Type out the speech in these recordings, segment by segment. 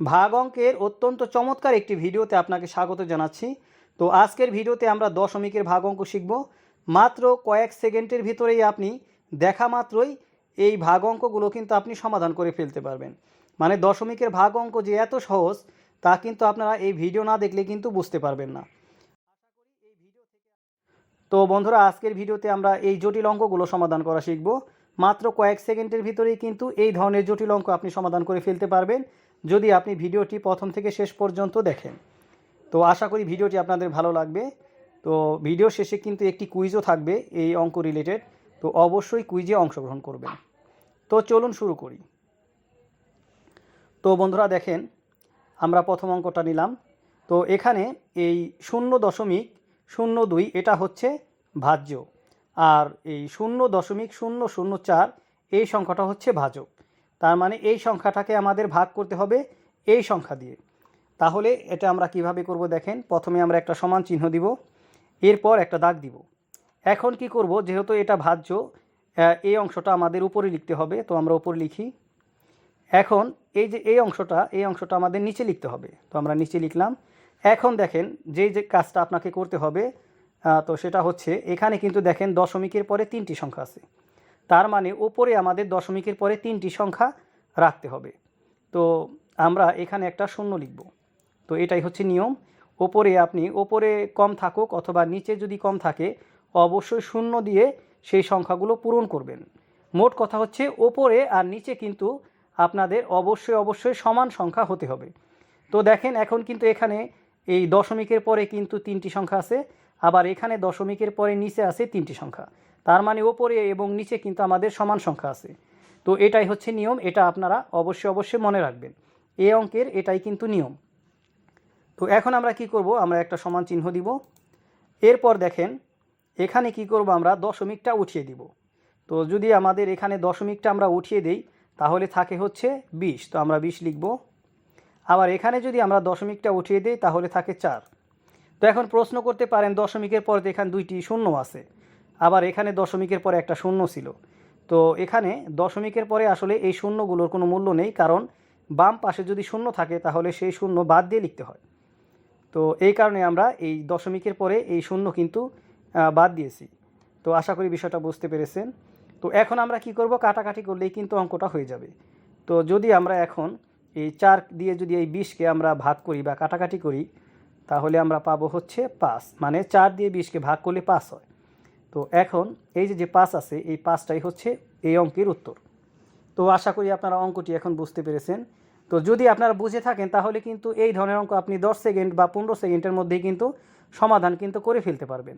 ভাগ অঙ্কের অত্যন্ত চমৎকার একটি ভিডিওতে আপনাকে স্বাগত জানাচ্ছি। তো আজকের ভিডিওতে আমরা দশমিকের ভাগ অঙ্ক শিখব। মাত্র কয়েক সেকেন্ডের ভিতরেই আপনি দেখা মাত্রই এই ভাগ অঙ্কগুলো কিন্তু আপনি সমাধান করে ফেলতে পারবেন। মানে দশমিকের ভাগ অঙ্ক যে এত সহজ, তা কিন্তু আপনারা এই ভিডিও না দেখলে কিন্তু বুঝতে পারবেন না। তো বন্ধুরা, আজকের ভিডিওতে আমরা এই জটিল অঙ্কগুলো সমাধান করা শিখব। মাত্র কয়েক সেকেন্ডের ভিতরেই কিন্তু এই ধরনের জটিল অঙ্ক আপনি সমাধান করে ফেলতে পারবেন। যদি আপনি ভিডিওটি প্রথম থেকে শেষ পর্যন্ত দেখেন, তো আশা করি ভিডিওটি আপনাদের ভালো লাগবে। তো ভিডিও শেষে কিন্তু একটি কুইজও থাকবে এই অঙ্ক রিলেটেড তো অবশ্যই কুইজে অংশগ্রহণ করবেন। তো চলুন শুরু করি। তো বন্ধুরা দেখেন, আমরা প্রথম অঙ্কটা নিলাম। তো এখানে এই শূন্য দশমিক শূন্য দুই, এটা হচ্ছে ভাজ্য। আর এই শূন্য দশমিক শূন্য শূন্য চার, এই সংখ্যাটা হচ্ছে ভাজক। তার মানে এই সংখ্যাটাকে আমাদের ভাগ করতে হবে এই সংখ্যা দিয়ে। তাহলে এটা আমরা কীভাবে করব দেখেন, প্রথমে আমরা একটা সমান চিহ্ন দিব, এরপর একটা দাগ দিব। এখন কি করব, যেহেতু এটা ভাজ্য এই অংশটা আমাদের উপরে লিখতে হবে, তো আমরা উপরে লিখি। এখন এই যে এই অংশটা এই অংশটা আমাদের নিচে লিখতে হবে, তো আমরা নিচে লিখলাম। এখন দেখেন যে যে কাজটা আপনাকে করতে হবে তো সেটা হচ্ছে, এখানে কিন্তু দেখেন দশমিকের পরে তিনটি সংখ্যা আছে। তার মানে ওপরে আমাদের দশমিকের পরে তিনটি সংখ্যা রাখতে হবে। তো আমরা এখানে একটা শূন্য লিখব। তো এটাই হচ্ছে নিয়ম। ওপরে আপনি ওপরে কম থাকুক অথবা নিচে যদি কম থাকে, অবশ্যই শূন্য দিয়ে সেই সংখ্যাগুলো পূরণ করবেন। মোট কথা হচ্ছে ওপরে আর নিচে কিন্তু আপনাদের অবশ্যই অবশ্যই সমান সংখ্যা হতে হবে। তো দেখেন এখন কিন্তু এখানে এই দশমিকের পরে কিন্তু তিনটি সংখ্যা আছে, আবার এখানে দশমিকের পরে নিচে আছে তিনটি সংখ্যা। তার মানে ওপরে এবং নিচে কিন্তু আমাদের সমান সংখ্যা আছে। তো এটাই হচ্ছে নিয়ম, এটা আপনারা অবশ্যই অবশ্যই মনে রাখবেন। এই অঙ্কের এটাই কিন্তু নিয়ম। তো এখন আমরা কি করব? আমরা একটা সমান চিহ্ন দিব। এরপর দেখেন, এখানে কি করব আমরা? দশমিকটা উঠিয়ে দিব। তো যদি আমাদের এখানে দশমিকটা আমরা উঠিয়ে দেই, তাহলে থাকে হচ্ছে বিশ। তো আমরা বিশ লিখব। আবার এখানে যদি আমরা দশমিকটা উঠিয়ে দিই, তাহলে থাকে চার। তো এখন প্রশ্ন করতে পারেন, দশমিকের পরে এখানে দুইটি শূন্য আছে। আবার এখানে দশমিকের পরে একটা শূন্য ছিল। তো এখানে দশমিকের পরে আসলে এই শূন্যগুলোর কোনো মূল্য নেই, কারণ বাম পাশে যদি শূন্য থাকে তাহলে সেই শূন্য বাদ দিয়ে লিখতে হয়। তো এই কারণে আমরা এই দশমিকের পরে এই শূন্য কিন্তু বাদ দিয়েছি। তো আশা করি বিষয়টা বুঝতে পেরেছেন। তো এখন আমরা কি করব? কাটাকাটি করলেই কিন্তু অঙ্কটা হয়ে যাবে। তো যদি আমরা এখন এই চার দিয়ে যদি এই বিশকে আমরা ভাগ করি বা কাটাকাটি করি, তাহলে আমরা পাবো হচ্ছে পাঁচ। মানে চার দিয়ে বিশকে ভাগ করলে পাঁচ হয়। তো এখন এই যে যে পাঁচ আছে, এই পাঁচটাই হচ্ছে এই অঙ্কের উত্তর। তো আশা করি আপনারা অঙ্কটি এখন বুঝতে পেরেছেন। তো যদি আপনারা বুঝে থাকেন, তাহলে কিন্তু এই ধরনের অঙ্ক আপনি দশ সেকেন্ড বা পনেরো সেকেন্ডের মধ্যেই কিন্তু সমাধান কিন্তু করে ফেলতে পারবেন।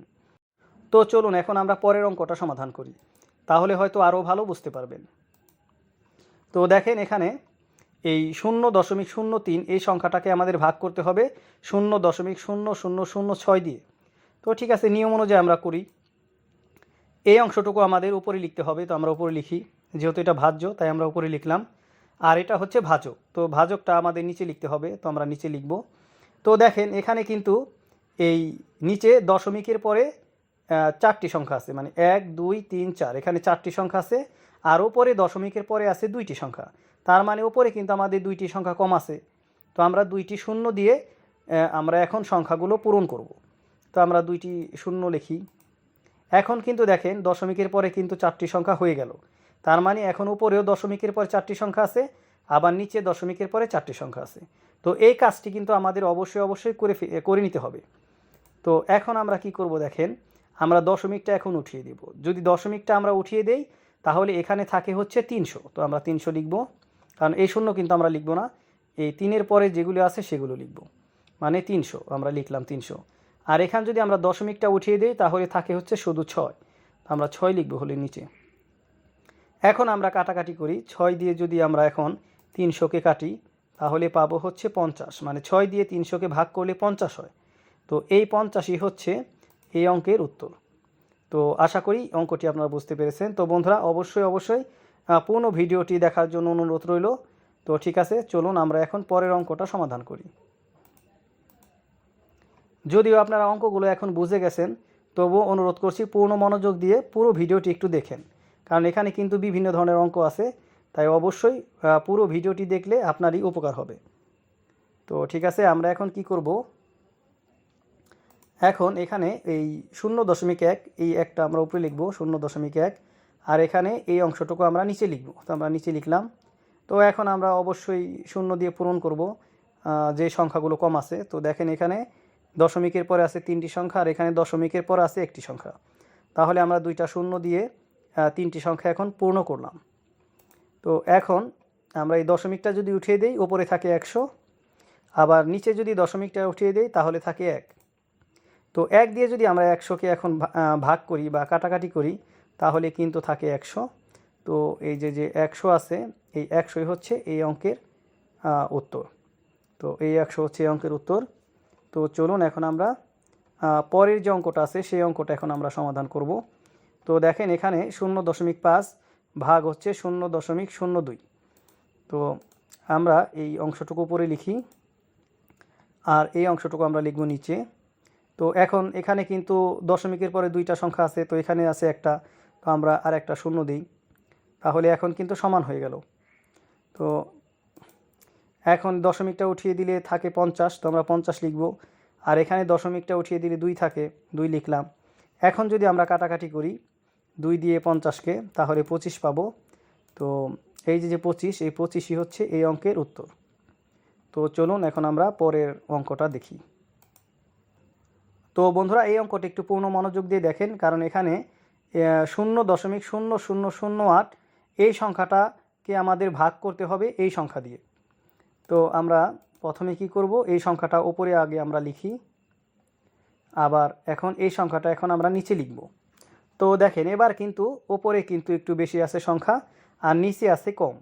তো চলুন, এখন আমরা পরের অঙ্কটা সমাধান করি। তাহলে হয়তো আরও ভালো বুঝতে পারবেন। তো দেখেন এখানে এই শূন্য দশমিক শূন্য তিন, এই সংখ্যাটাকে আমাদের ভাগ করতে হবে শূন্য দশমিক শূন্য শূন্য শূন্য ছয় দিয়ে। তো ঠিক আছে, নিয়ম অনুযায়ী আমরা করি। এই অংশটুকু আমাদের উপরে লিখতে হবে, তো আমরা উপরে লিখি। যেহেতু এটা ভাজ্য, তাই আমরা উপরে লিখলাম। আর এটা হচ্ছে ভাজক, তো ভাজকটা আমাদের নিচে লিখতে হবে, তো আমরা নিচে লিখব। তো দেখেন, এখানে কিন্তু এই নিচে দশমিকের পরে চারটি সংখ্যা আছে মানে এক, দুই, তিন, চার। এখানে চারটি সংখ্যা আছে, আর ওপরে দশমিকের পরে আছে দুইটি সংখ্যা। তার মানে ওপরে কিন্তু আমাদের দুইটি সংখ্যা কম আছে। তো আমরা দুইটি শূন্য দিয়ে আমরা এখন সংখ্যাগুলো পূরণ করব। তো আমরা দুইটি শূন্য লিখি। এখন কিন্তু দেখেন দশমিকের পরে কিন্তু চারটি সংখ্যা হয়ে গেল। তার মানে এখন উপরেও দশমিকের পরে চারটি সংখ্যা আছে, আবার নিচে দশমিকের পরে চারটি সংখ্যা আছে। তো এই কাজটি কিন্তু আমাদের অবশ্যই অবশ্যই করে করে নিতে হবে। তো এখন আমরা কি করব দেখেন, আমরা দশমিকটা এখন উঠিয়ে দেব। যদি দশমিকটা আমরা উঠিয়ে দেই, তাহলে এখানে থাকে হচ্ছে তিনশো। তো আমরা তিনশো লিখব, কারণ এই শূন্য কিন্তু আমরা লিখব না। এই তিনের পরে যেগুলো আছে সেগুলো লিখব। মানে তিনশো, আমরা লিখলাম তিনশো। আর এখানে যদি আমরা দশমিকটা উঠিয়ে দিই, তাহলে থাকে হচ্ছে শুধু ছয়। আমরা ছয় লিখব হলে নিচে। এখন আমরা কাটাকাটি করি। ছয় দিয়ে যদি আমরা এখন তিনশোকে কাটি, তাহলে পাবো হচ্ছে পঞ্চাশ। মানে ছয় দিয়ে তিনশোকে ভাগ করলে পঞ্চাশ হয়। তো এই পঞ্চাশই হচ্ছে এই অঙ্কের উত্তর। তো আশা করি অঙ্কটি আপনারা বুঝতে পেরেছেন। তো বন্ধুরা, অবশ্যই অবশ্যই পূর্ণ ভিডিওটি দেখার জন্য অনুরোধ রইল। তো ঠিক আছে, চলুন আমরা এখন পরের অঙ্কটা সমাধান করি। যদিও আপনারা অঙ্কগুলো এখন বুঝে গেছেন, তবুও অনুরোধ করছি পূর্ণ মনোযোগ দিয়ে পুরো ভিডিওটি একটু দেখেন। কারণ এখানে কিন্তু বিভিন্ন ধরনের অঙ্ক আছে, তাই অবশ্যই পুরো ভিডিওটি দেখলে আপনারই উপকার হবে। তো ঠিক আছে, আমরা এখন কি করব? এখন এখানে এই শূন্য দশমিক এক, এই একটা আমরা উপরে লিখব, শূন্য দশমিক এক, আর এখানে এই অংশটুকু আমরা নিচে লিখব। তো আমরা নিচে লিখলাম। তো এখন আমরা অবশ্যই শূন্য দিয়ে পূরণ করব যে সংখ্যাগুলো কম আছে। তো দেখেন এখানে দশমিকের পরে আছে তিনটি সংখ্যা, আর এখানে দশমিকের পরে আছে একটি সংখ্যা। তাহলে আমরা দুইটা শূন্য দিয়ে তিনটি সংখ্যা এখন পূর্ণ করলাম। তো এখন আমরা এই দশমিকটা যদি উঠিয়ে দিই ওপরে থাকে একশো, আবার নিচে যদি দশমিকটা উঠিয়ে দিই, তাহলে থাকে এক। তো এক দিয়ে যদি আমরা একশোকে এখন ভাগ করি বা কাটাকাটি করি, তাহলে কিন্তু থাকে একশো। তো এই যে যে একশো আছে, এই একশোই হচ্ছে এই অঙ্কের উত্তর। তো এই একশো হচ্ছে এই অঙ্কের উত্তর। তো চলুন এখন আমরা পরের যে অঙ্কটা আছে সেই অঙ্কটা এখন আমরা সমাধান করব। তো দেখেন এখানে শূন্য দশমিক পাঁচ ভাগ হচ্ছে শূন্য দশমিক শূন্য দুই। তো আমরা এই অংশটুকু উপরে লিখি আর এই অংশটুকু আমরা লিখব নিচে। তো এখন এখানে কিন্তু দশমিকের পরে দুইটা সংখ্যা আছে, তো এখানে আছে একটা, তো আমরা আর একটা শূন্য দিই। তাহলে এখন কিন্তু সমান হয়ে গেল। তো এখন দশমিকটা উঠিয়ে দিলে থাকে পঞ্চাশ, তো আমরা পঞ্চাশ লিখব। আর এখানে দশমিকটা উঠিয়ে দিলে দুই থাকে, দুই লিখলাম। এখন যদি আমরা কাটাকাটি করি, দুই দিয়ে পঞ্চাশকে, তাহলে পঁচিশ পাবো। তো এই যে যে পঁচিশ, এই পঁচিশই হচ্ছে এই অঙ্কের উত্তর। তো চলুন এখন আমরা পরের অঙ্কটা দেখি। তো বন্ধুরা, এই অঙ্কটা একটু পূর্ণ মনোযোগ দিয়ে দেখেন, কারণ এখানে শূন্য দশমিক শূন্য শূন্য শূন্য আট, এই সংখ্যাটাকে আমাদের ভাগ করতে হবে এই সংখ্যা দিয়ে। তো আমরা প্রথমে কি করব? এই সংখ্যাটা ওপরে আগে আমরা লিখি। আবার এখন এই সংখ্যাটা এখন আমরা নিচে লিখব। তো দেখেন, এবার কিন্তু ওপরে কিন্তু একটু বেশি আছে সংখ্যা, আর নিচে আছে কম।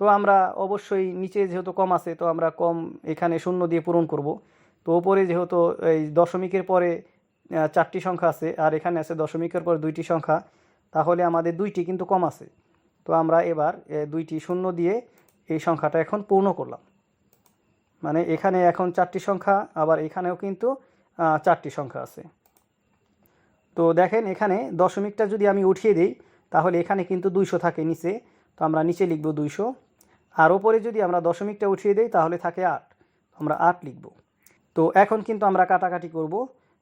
তো আমরা অবশ্যই নিচে যেহেতু কম আছে, তো আমরা কম এখানে শূন্য দিয়ে পূরণ করব। তো ওপরে যেহেতু এই দশমিকের পরে চারটি সংখ্যা আছে, আর এখানে আছে দশমিকের পরে দুইটি সংখ্যা, তাহলে আমাদের দুইটি কিন্তু কম আছে। তো আমরা এবার দুইটি শূন্য দিয়ে এই সংখ্যাটা এখন পূর্ণ করলাম। মানে এখানে এখন চারটি সংখ্যা, আবার এখানেও কিন্তু চারটি সংখ্যা আছে। তো দেখেন এখানে দশমিকটা যদি আমি উঠিয়ে দিই, তাহলে এখানে কিন্তু দুইশো থাকে নিচে, তো আমরা নিচে লিখব দুইশো। আর ওপরে যদি আমরা দশমিকটা উঠিয়ে দিই, তাহলে থাকে আট আমরা আট লিখব। তো এখন কিন্তু আমরা কাটাকাটি করব।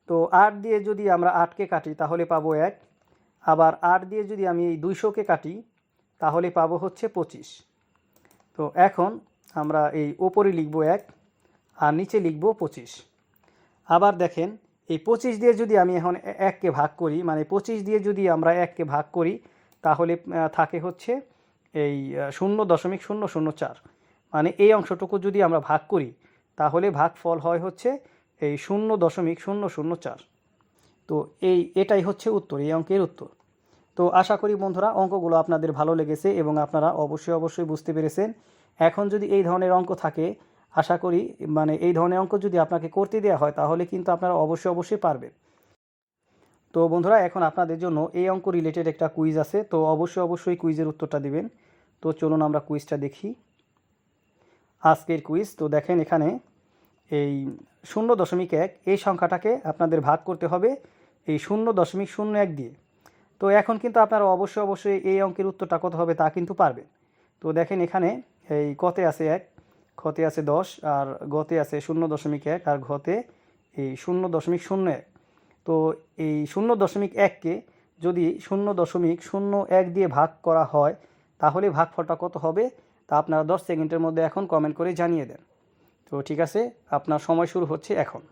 তো আট দিয়ে যদি আমরা আটকে কাটি, তাহলে পাবো এক। আবার আট দিয়ে যদি আমি এই দুইশোকে কাটি, তাহলে পাবো হচ্ছে পঁচিশ। তো এখন আমরা এই ওপরে লিখব এক, আর নিচে লিখব পঁচিশ। আবার দেখেন, এই পঁচিশ দিয়ে যদি আমি এখন এককে ভাগ করি মানে পঁচিশ দিয়ে যদি আমরা এককে ভাগ করি, তাহলে থাকে হচ্ছে এই শূন্য দশমিক শূন্য শূন্য চার। মানে এই অংশটুকু যদি আমরা ভাগ করি, তাহলে ভাগফল হয় হচ্ছে এই শূন্য দশমিক শূন্য শূন্য চার। তো এই, এটাই হচ্ছে উত্তর, এই অঙ্কের উত্তর। তো আশা করি বন্ধুরা, অঙ্কগুলো আপনাদের ভালো লেগেছে এবং আপনারা অবশ্যই অবশ্যই বুঝতে পেরেছেন। এখন যদি এই ধরনের অঙ্ক থাকে, আশা করি মানে এই ধরনের অঙ্ক যদি আপনাকে করতে দেওয়া হয়, তাহলে কিন্তু আপনারা অবশ্যই অবশ্যই পারবেন। তো বন্ধুরা, এখন আপনাদের জন্য এই অঙ্ক রিলেটেড একটা কুইজ আছে, তো অবশ্যই অবশ্যই কুইজের উত্তরটা দিবেন। তো চলুন আমরা কুইজটা দেখি। আজকের কুইজ তো দেখেন এখানে এই শূন্য দশমিক এক, এই সংখ্যাটাকে আপনাদের ভাগ করতে হবে এই শূন্য দশমিক শূন্য এক দিয়ে। তো এখন কিন্তু আপনারা অবশ্যই অবশ্যই এই অঙ্কের উত্তরটা কত হবে তা কিন্তু পারবেন। তো দেখেন এখানে এই কতে আছে এক ক্ষতে আছে দশ, আর গতে আছে শূন্য দশমিক এক, আর ঘতে এই শূন্য দশমিক শূন্য এক। তো এই শূন্য দশমিক এককে যদি শূন্য দশমিক শূন্য এক দিয়ে ভাগ করা হয়, তাহলে ভাগ ভাগফলটা কত হবে? তা আপনারা দশ সেকেন্ডের মধ্যে এখন কমেন্ট করে জানিয়ে দেন। তো ঠিক আছে, আপনার সময় শুরু হচ্ছে এখন।